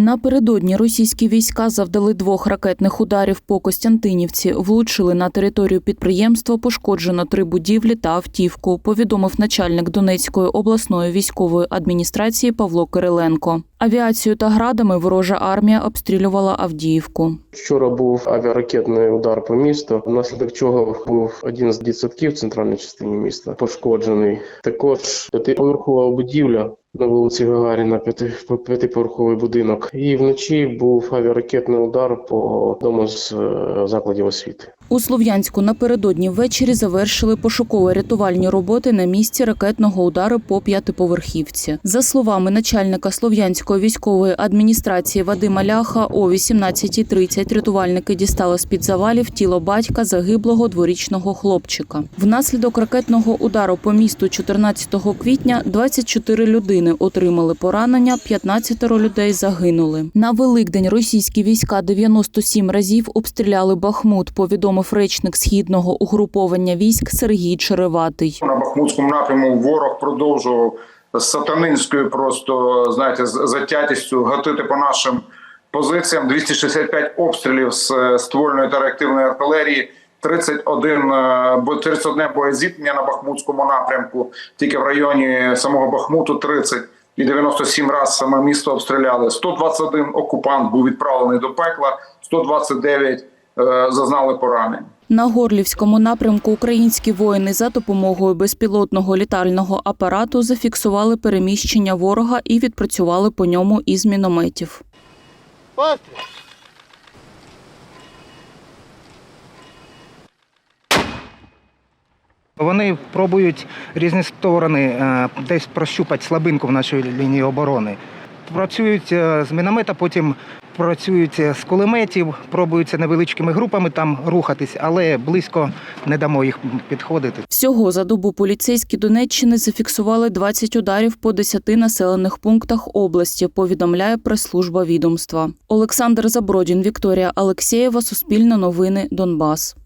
Напередодні російські війська завдали двох ракетних ударів по Костянтинівці, влучили на територію підприємства, пошкоджено три будівлі та автівку. Повідомив начальник Донецької обласної військової адміністрації Павло Кириленко. Авіацію та градами ворожа армія обстрілювала Авдіївку. Вчора був авіаракетний удар по місту, внаслідок чого був один з дитсадків в центральній частині міста пошкоджений. Також п'ятиповерхова будівля на вулиці Гагаріна, п'яти- п'ятиповерховий будинок. І вночі був авіаракетний удар по дому з е, закладів освіти. У Слов'янську напередодні ввечері завершили пошуково-рятувальні роботи на місці ракетного удару по п'ятиповерхівці. За словами начальника Слов'янської військової адміністрації Вадима Ляха, о 18.30 рятувальники дістали з-під завалів тіло батька загиблого дворічного хлопчика. Внаслідок ракетного удару по місту 14 квітня 24 людини отримали поранення, 15 людей загинули. На Великдень російські війська 97 разів обстріляли Бахмут, повідомив речник східного угруповання військ Сергій Череватий. На Бахмутському напряму ворог продовжував з сатанинською просто знаєте з затятістю гатити по нашим позиціям. 265 обстрілів з е, ствольної та реактивної артилерії. 31, е, бо- 31 боєзіткнення на Бахмутському напрямку, тільки в районі самого Бахмуту 30 і 97 раз саме місто обстріляли. 121 окупант був відправлений до пекла, 129 е, зазнали поранень. На Горлівському напрямку українські воїни за допомогою безпілотного літального апарату зафіксували переміщення ворога і відпрацювали по ньому із мінометів. Постріл! Вони пробують різні сторони е, десь прощупати слабинку в нашій лінії оборони. Працюють е, з міномета, потім працюють з кулеметів, пробуються невеличкими групами там рухатись, але близько не дамо їх підходити. Всього за добу поліцейські Донеччини зафіксували 20 ударів по 10 населених пунктах області. Повідомляє прес-служба відомства. Олександр Забродін, Вікторія Алексєєва, Суспільне новини, Донбас.